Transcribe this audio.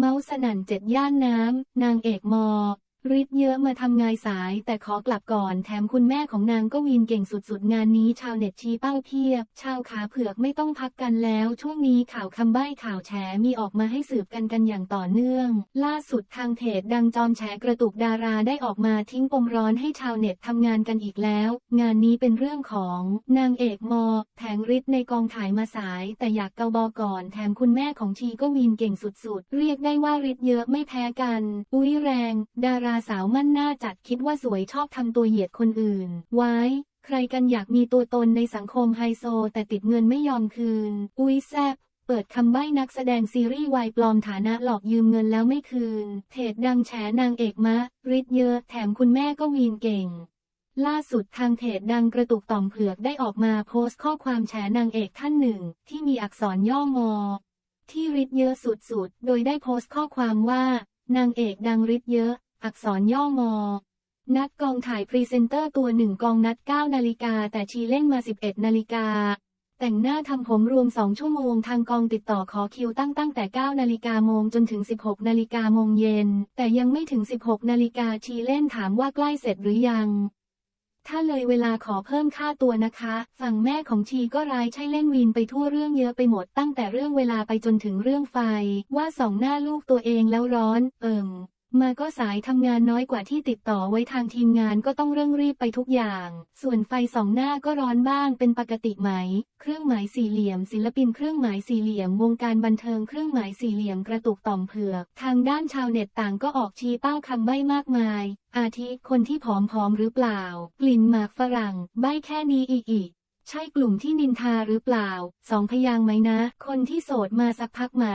เมาส์สนั่นเจ็ดย่านน้ำ นางเอกมอ ริดเยอะมาทำงานสายแต่ขอกลับก่อน แถมคุณแม่ของนางก็วีนเก่งสุดๆ งานนี้ชาวเน็ตชี้เป้าเพียบ ชาวขาเผือกไม่ต้องพักกันแล้ว ช่วงนี้ข่าวคำใบ้ข่าวแฉมีออกมาให้สืบกันกันอย่างต่อเนื่อง ล่าสุดทางเพจดังจอมแฉกระตุกดาราได้ออกมาทิ้งปมร้อนให้ชาวเน็ตทำงานกันอีกแล้ว งานนี้เป็นเรื่องของนางเอกมอแผงฤทธิ์ในกองถ่ายมาสาย แต่อยากเกาบอก่อน แถมคุณแม่ของชีก็วีนเก่งสุดๆ เรียกได้ว่าฤทธิ์เยอะไม่แพ้กัน อุ้ยแรง ดาราสาวมั่นหน้าจัดคิดว่าสวยชอบทำตัวเหยียดคนอื่น ไว้ ใครกันอยากมีตัวตนในสังคมไฮโซ แต่ติดเงินไม่ยอมคืน อุ้ยแซบเปิดคำใบ้นักแสดงซีรีส์วายปลอมฐานะหลอกยืมเงินแล้วไม่คืน เพจดังแฉนางเอกมะฤทธิ์เยอะ แถมคุณแม่ก็วีนเก่ง ล่าสุดทางเพจดังกระตุกต่อมเผือกได้ออกมาโพสต์ข้อความแฉนางเอกท่านหนึ่ง ที่มีอักษรย่องอ ที่ฤทธิ์เยอะสุดๆ โดยได้โพสต์ข้อความว่า นางเอกดังฤทธิ์เยอะ อักษรย่องอนัดกองถ่ายพรีเซนเตอร์ตัวหนึ่งกองนัด 9 นาฬิกา แต่ชีเล่นมา 11 นาฬิกา แต่งหน้าทำผมรวม 2 ชั่วโมงทางกองติดต่อขอคิวตั้งตั้งแต่ 9 นาฬิกาโมงจนถึง 16 นาฬิกาโมงเย็น แต่ยังไม่ถึง 16 นาฬิกาชีเล่นถามว่าใกล้เสร็จหรือยัง ถ้าเลยเวลาขอเพิ่มค่าตัวนะคะ ฝั่งแม่ของชีก็ร้ายใช่เล่นวีนไปทั่วเรื่องเยอะไปหมดตั้งแต่เรื่องเวลาไปจนถึงเรื่องไฟ ว่าสองหน้าลูกตัวเองแล้วร้อน เอิ่ม มาก็สายทำงานน้อยกว่าที่ติดต่อไว้ทางทีมงานก็ต้องเร่งรีบไปทุกอย่าง ส่วนไฟสองหน้าก็ร้อนบ้างเป็นปกติไหม เครื่องหมายสี่เหลี่ยม ศิลปินเครื่องหมายสี่เหลี่ยม วงการบันเทิงเครื่องหมายสี่เหลี่ยมกระตุกต่อมเผือก ทางด้านชาวเน็ตต่างก็ออกชี้เป้าคำใบ้มากมาย อาทิคนที่ผอมๆหรือเปล่า กลิ่นหมากฝรั่ง ใบ้แค่นี้อีกอีกใช่กลุ่มที่นินทาหรือเปล่า สองพยางไหมนะ คนที่โสดมาสักพักไหม